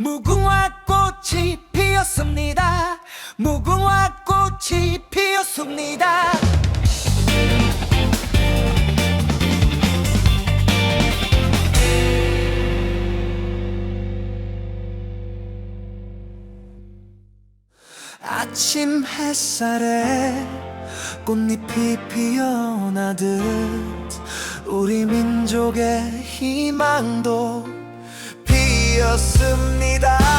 무궁화 꽃이 피었습니다. 무궁화 꽃이 피었습니다. 아침 햇살에 꽃잎이 피어나듯 우리 민족의 희망도 이었습니다.